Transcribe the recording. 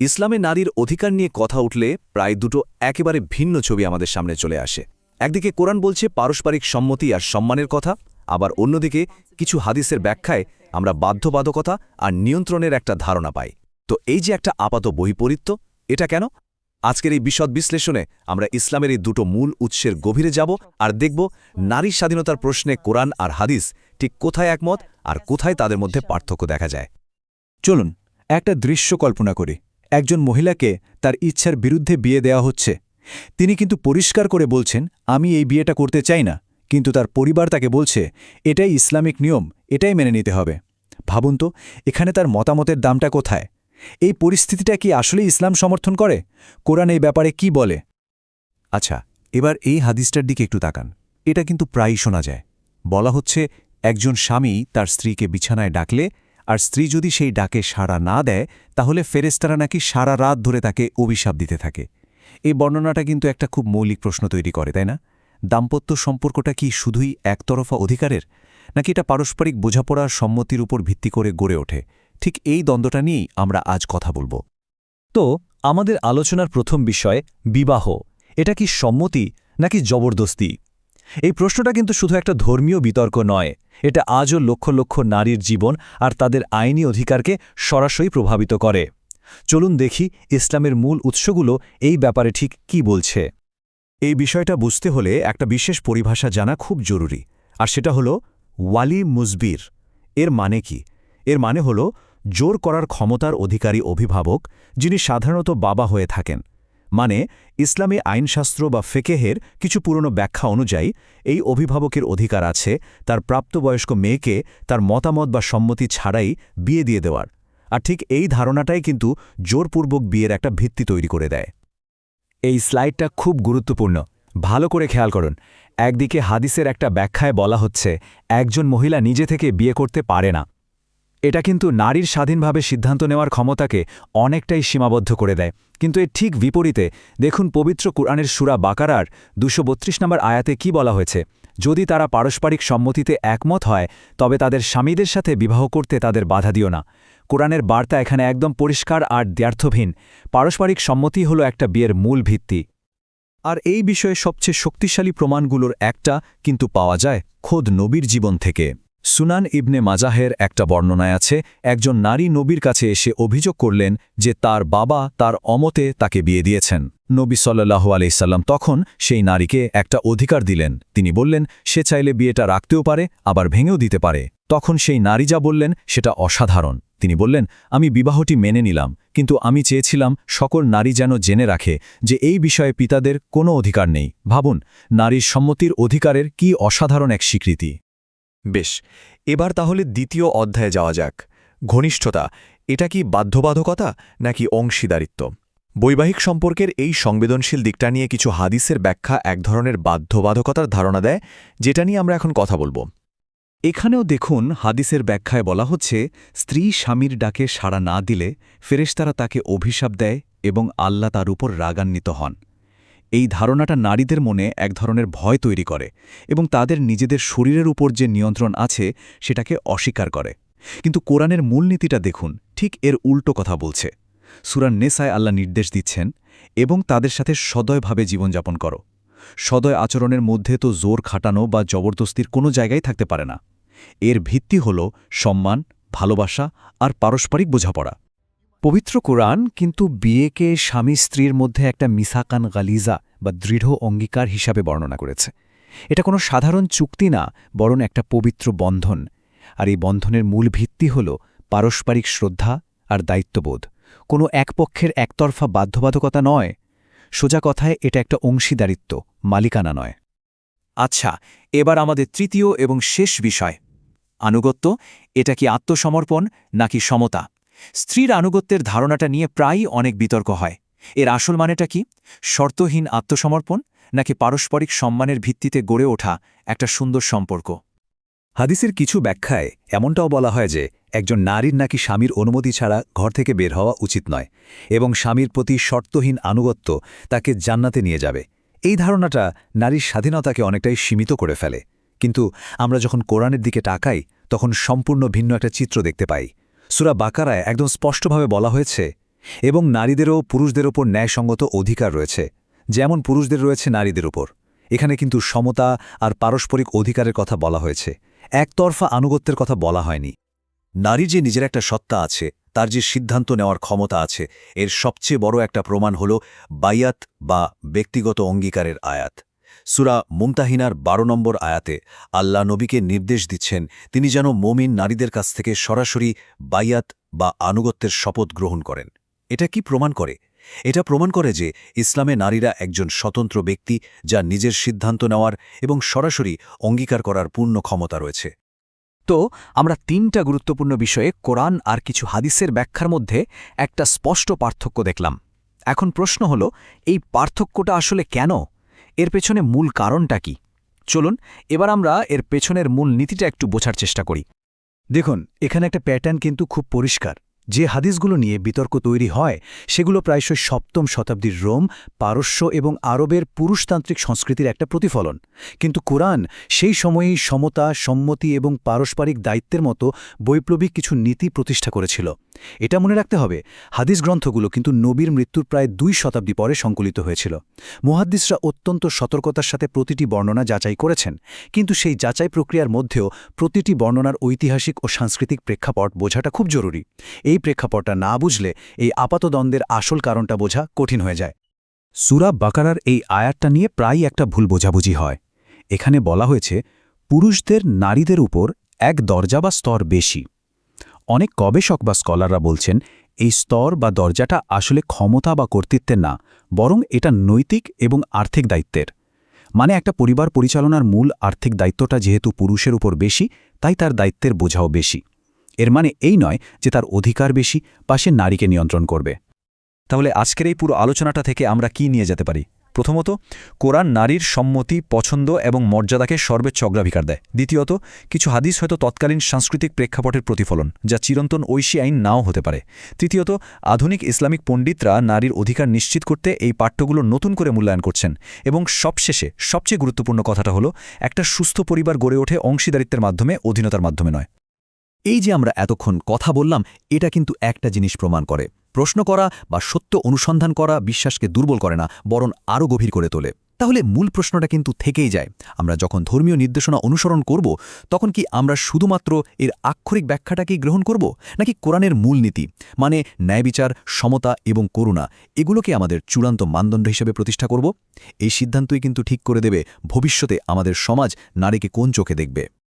ইসলামে নারীর অধিকার নিয়ে কথা উঠলে প্রায় দুটো একেবারে ভিন্ন ছবি আমাদের সামনে চলে আসে। একদিকে কোরআন বলছে, পারস্পরিক সম্মতি আর সম্মানের কথা আবার অন্যদিকে কিছু হাদিসের ব্যাখ্যায় আমরা বাধ্যবাধকতা আর নিয়ন্ত্রণের একটা ধারণা পাই। তো এই যে একটা আপাত বহিপরিত্য, এটা কেন? আজকের এই বিশদ বিশ্লেষণে আমরা ইসলামের এই দুটো মূল উৎসের গভীরে যাব আর দেখব নারীর স্বাধীনতার প্রশ্নে কোরআন আর হাদিস ঠিক কোথায় একমত আর কোথায় তাদের মধ্যে পার্থক্য দেখা যায়। চলুন একটা দৃশ্য কল্পনা করি। একজন মহিলাকে তার ইচ্ছার বিরুদ্ধে বিয়ে দেওয়া হচ্ছে। তিনি কিন্তু পরিষ্কার করে বলছেন, আমি এই বিয়েটা করতে চাই না। কিন্তু তার পরিবার তাকে বলছে, এটাই ইসলামিক নিয়ম, এটাই মেনে নিতে হবে। ভাবুন তো, এখানে তার মতামতের দামটা কোথায়? এই পরিস্থিতিটা কি আসলে ইসলাম সমর্থন করে? কোরআন এই ব্যাপারে কি বলে? আচ্ছা এবার এই হাদিসটার দিকে একটু তাকান। এটা কিন্তু প্রায়ই শোনা যায়। বলা হচ্ছে, একজন স্বামী তার স্ত্রীকে বিছানায় ডাকলে আর স্ত্রী যদি সেই ডাকে সাড়া না দেয়, তাহলে ফেরেস্তারা নাকি সারা রাত ধরে তাকে অভিশাপ দিতে থাকে। এই বর্ণনাটা কিন্তু একটা খুব মৌলিক প্রশ্ন তৈরি করে, তাই না? দাম্পত্য সম্পর্কটা কি শুধুই একতরফা অধিকারের? নাকি এটা পারস্পরিক বোঝাপড়ার সম্মতির উপর ভিত্তি করে গড়ে ওঠে? ঠিক এই দ্বন্দ্বটা নিয়েই আমরা আজ কথা বলব। তো, আমাদের আলোচনার প্রথম বিষয় বিবাহ। এটা কি সম্মতি নাকি জবরদস্তি? এই প্রশ্নটা কিন্তু শুধু একটা ধর্মীয় বিতর্ক নয়, এটা আজও লক্ষ লক্ষ নারীর জীবন আর তাদের আইনি অধিকারকে সরাসরি প্রভাবিত করে। চলুন দেখি ইসলামের মূল উৎসগুলো এই ব্যাপারে ঠিক কি বলছে। এই বিষয়টা বুঝতে হলে একটা বিশেষ পরিভাষা জানা খুব জরুরি, আর সেটা হলো ওয়ালি মুজবির এর মানে কি? এর মানে হল জোর করার ক্ষমতার অধিকারী অভিভাবক যিনি সাধারণত বাবা হয়ে থাকেন মানে ইসলামী আইনশাস্ত্র বা ফেকেহের কিছু পুরনো ব্যাখ্যা অনুযায়ী, এই অভিভাবকের অধিকার আছে তার প্রাপ্তবয়স্ক মেয়েকে তার মতামত বা সম্মতি ছাড়াই বিয়ে দিয়ে দেওয়ার। আর ঠিক এই ধারণাটাই কিন্তু জোরপূর্বক বিয়ের একটা ভিত্তি তৈরি করে দেয়। এই স্লাইডটা খুব গুরুত্বপূর্ণ। ভালো করে খেয়াল করুন। একদিকে হাদিসের একটা ব্যাখ্যায় বলা হচ্ছে, একজন মহিলা নিজে থেকে বিয়ে করতে পারে না। এটা কিন্তু নারীর স্বাধীনভাবে সিদ্ধান্ত নেওয়ার ক্ষমতাকে অনেকটাই সীমাবদ্ধ করে দেয়। কিন্তু এর ঠিক বিপরীতে, দেখুন পবিত্র কোরআনের সুরা বাকারার দুশো নম্বর আয়াতে কি বলা হয়েছে? যদি তারা পারস্পরিক সম্মতিতে একমত হয়, তবে তাদের স্বামীদের সাথে বিবাহ করতে তাদের বাধা দিও না। কোরআনের বার্তা এখানে একদম পরিষ্কার আর দ্ব্যর্থহীন। পারস্পরিক সম্মতি হল একটা বিয়ের মূল ভিত্তি। আর এই বিষয়ে সবচেয়ে শক্তিশালী প্রমাণগুলোর একটা কিন্তু পাওয়া যায় খোদ নবীর জীবন থেকে। সুনান ইবনে মাজাহের একটা বর্ণনায় আছে, একজন নারী নবীর কাছে এসে অভিযোগ করলেন যে তার বাবা তার অমতে তাকে বিয়ে দিয়েছেন। নবী সাল্লাহু আলাইসাল্লাম তখন সেই নারীকে একটা অধিকার দিলেন। তিনি বললেন, সে চাইলে বিয়েটা রাখতেও পারে, আবার ভেঙেও দিতে পারে। তখন সেই নারী যা বললেন, সেটা অসাধারণ। তিনি বললেন, আমি বিবাহটি মেনে নিলাম, কিন্তু আমি চেয়েছিলাম সকল নারী যেন জেনে রাখে যে এই বিষয়ে পিতাদের কোনো অধিকার নেই। ভাবুন, নারীর সম্মতির অধিকারের কি অসাধারণ এক স্বীকৃতি। বেশ, এবার তাহলে দ্বিতীয় অধ্যায়ে যাওয়া যাক। ঘনিষ্ঠতা, এটা কি বাধ্যবাধকতা নাকি অংশীদারিত্ব? বৈবাহিক সম্পর্কের এই সংবেদনশীল দিকটা নিয়ে কিছু হাদিসের ব্যাখ্যা এক ধরনের বাধ্যবাধকতার ধারণা দেয়, যেটা নিয়ে আমরা এখন কথা বলব। এখানেও দেখুন হাদিসের ব্যাখ্যায় বলা হচ্ছে, স্ত্রী স্বামীর ডাকে সাড়া না দিলে ফেরেশতারা তাকে অভিশাপ দেয় এবং আল্লাহ তার উপর রাগান্বিত হন। এই ধারণাটা নারীদের মনে এক ধরনের ভয় তৈরি করে এবং তাদের নিজেদের শরীরের উপর যে নিয়ন্ত্রণ আছে সেটাকে অস্বীকার করে। কিন্তু কোরআনের মূলনীতিটা দেখুন, ঠিক এর উল্টো কথা বলছে। সুরান নেসায় আল্লাহ নির্দেশ দিচ্ছেন, এবং তাদের সাথে সদয়ভাবে জীবনযাপন করো। সদয় আচরণের মধ্যে তো জোর খাটানো বা জবরদস্তির কোনো জায়গায় থাকতে পারে না। এর ভিত্তি হল সম্মান, ভালোবাসা আর পারস্পরিক বোঝাপড়া। পবিত্র কোরআন কিন্তু বিয়েকে স্বামী স্ত্রীর মধ্যে একটা মিসাকান গালিজা বা দৃঢ় অঙ্গীকার হিসাবে বর্ণনা করেছে। এটা কোনো সাধারণ চুক্তি না, বরং একটা পবিত্র বন্ধন। আর এই বন্ধনের মূল ভিত্তি হল পারস্পরিক শ্রদ্ধা আর দায়িত্ববোধ। কোনো এক পক্ষের একতরফা বাধ্যবাধকতা নয়। সোজা কথায় এটা একটা অংশীদারিত্ব, মালিকানা নয়। আচ্ছা এবার আমাদের তৃতীয় এবং শেষ বিষয়। আনুগত্য, এটা কি আত্মসমর্পণ নাকি সমতা? স্ত্রীর আনুগত্যের ধারণাটা নিয়ে প্রায়ই অনেক বিতর্ক হয়। এর আসল মানেটা কি? শর্তহীন আত্মসমর্পণ নাকি পারস্পরিক সম্মানের ভিত্তিতে গড়ে ওঠা একটা সুন্দর সম্পর্ক? হাদিসের কিছু ব্যাখ্যায় এমনটাও বলা হয় যে, একজন নারীর নাকি স্বামীর অনুমতি ছাড়া ঘর থেকে বের হওয়া উচিত নয় এবং স্বামীর প্রতি শর্তহীন আনুগত্য তাকে জান্নাতে নিয়ে যাবে। এই ধারণাটা নারীর স্বাধীনতাকে অনেকটাই সীমিত করে ফেলে। কিন্তু আমরা যখন কোরআনের দিকে তাকাই, তখন সম্পূর্ণ ভিন্ন একটা চিত্র দেখতে পাই। সুরা বাকারায় একদম স্পষ্টভাবে বলা হয়েছে, এবং নারীদেরও পুরুষদের ওপর ন্যায়সঙ্গত অধিকার রয়েছে, যেমন পুরুষদের রয়েছে নারীদের উপর এখানে কিন্তু সমতা আর পারস্পরিক অধিকারের কথা বলা হয়েছে, একতরফা আনুগত্যের কথা বলা হয়নি। নারী যে নিজের একটা সত্তা আছে, তার যে সিদ্ধান্ত নেওয়ার ক্ষমতা আছে, এর সবচেয়ে বড় একটা প্রমাণ হল বাইয়াত বা ব্যক্তিগত অঙ্গীকারের আয়াত। সুরা মুমতাহিনার বারো নম্বর আয়াতে আল্লাহ নবীকে নির্দেশ দিচ্ছেন, তিনি যেন মমিন নারীদের কাছ থেকে সরাসরি বাইয়াত বা আনুগত্যের শপথ গ্রহণ করেন। এটা কি প্রমাণ করে? এটা প্রমাণ করে যে ইসলামে নারীরা একজন স্বতন্ত্র ব্যক্তি যা নিজের সিদ্ধান্ত নেওয়ার এবং সরাসরি অঙ্গীকার করার পূর্ণ ক্ষমতা রয়েছে। তো আমরা তিনটা গুরুত্বপূর্ণ বিষয়ে কোরআন আর কিছু হাদিসের ব্যাখ্যার মধ্যে একটা স্পষ্ট পার্থক্য দেখলাম। এখন প্রশ্ন হল, এই পার্থক্যটা আসলে কেন? এর পেছনে মূল কারণটা কি? চলুন, এবার আমরা এর পেছনের মূল নীতিটা একটু বোঝার চেষ্টা করি। দেখুন, এখানে একটা প্যাটার্ন কিন্তু খুব পরিষ্কার। যে হাদিসগুলো নিয়ে বিতর্ক তৈরি হয়, সেগুলো প্রায়শই সপ্তম শতাব্দীর রোম, পারস্য এবং আরবের পুরুষতান্ত্রিক সংস্কৃতির একটা প্রতিফলন। কিন্তু কোরআন সেই সময়েই সমতা, সম্মতি এবং পারস্পরিক দায়িত্বের মতো বৈপ্লবিক কিছু নীতি প্রতিষ্ঠা করেছিল। এটা মনে রাখতে হবে, হাদিস গ্রন্থগুলো কিন্তু নবীর মৃত্যুর প্রায় দুই শতাব্দী পরে সংকলিত হয়েছিল। মুহাদ্দিসরা অত্যন্ত সতর্কতার সাথে প্রতিটি বর্ণনা যাচাই করেছেন, কিন্তু সেই যাচাই প্রক্রিয়ার মধ্যেও প্রতিটি বর্ণনার ঐতিহাসিক ও সাংস্কৃতিক প্রেক্ষাপট বোঝাটা খুব জরুরি। এই প্রেক্ষাপটটা না বুঝলে এই আপাতদ্বন্দ্বের আসল কারণটা বোঝা কঠিন হয়ে যায়। সুরা বাকারার এই আয়াতটা নিয়ে প্রায় একটা ভুল বোঝাবুঝি হয়। এখানে বলা হয়েছে, পুরুষদের নারীদের উপর এক দরজা বা স্তর বেশি। অনেক গবেষক বা স্কলাররা বলছেন, এই স্তর বা দরজাটা আসলে ক্ষমতা বা কর্তৃত্বের না, বরং এটা নৈতিক এবং আর্থিক দায়িত্বের। মানে একটা পরিবার পরিচালনার মূল আর্থিক দায়িত্বটা যেহেতু পুরুষের উপর বেশি, তাই তার দায়িত্বের বোঝাও বেশি। এর মানে এই নয় যে তার অধিকার বেশি বা সে নারীকে নিয়ন্ত্রণ করবে। তাহলে আজকের এই পুরো আলোচনাটা থেকে আমরা কি নিয়ে যেতে পারি? প্রথমত, কোরআন নারীর সম্মতি, পছন্দ এবং মর্যাদাকে সর্বোচ্চ অগ্রাধিকার দেয়। দ্বিতীয়ত, কিছু হাদিস হয়তো তৎকালীন সাংস্কৃতিক প্রেক্ষাপটের প্রতিফলন, যা চিরন্তন ঐশী আইন নাও হতে পারে। তৃতীয়ত, আধুনিক ইসলামিক পণ্ডিতরা নারীর অধিকার নিশ্চিত করতে এই পাঠ্যগুলো নতুন করে মূল্যায়ন করছেন এবং সবশেষে, সবচেয়ে গুরুত্বপূর্ণ কথাটা হলো, একটা সুস্থ পরিবার গড়ে ওঠে অংশীদারিত্বের মাধ্যমে, অধীনতার মাধ্যমে নয়। এই যে আমরা এতক্ষণ কথা বললাম, এটা কিন্তু একটা জিনিস প্রমাণ করে। প্রশ্ন করা বা সত্য অনুসন্ধান করা বিশ্বাসকে দুর্বল করে না, বরং আরও গভীর করে তোলে। তাহলে মূল প্রশ্নটা কিন্তু থেকেই যায়। আমরা যখন ধর্মীয় নির্দেশনা অনুসরণ করব, তখন কি আমরা শুধুমাত্র এর আক্ষরিক ব্যাখ্যাটাকেই গ্রহণ করব, নাকি কোরআনের মূলনীতি মানে ন্যায়বিচার, সমতা এবং করুণা, এগুলোকে আমাদের চূড়ান্ত মানদণ্ড হিসেবে প্রতিষ্ঠা করব? এই সিদ্ধান্তই কিন্তু ঠিক করে দেবে, ভবিষ্যতে আমাদের সমাজ নারীকে কোন চোখে দেখবে?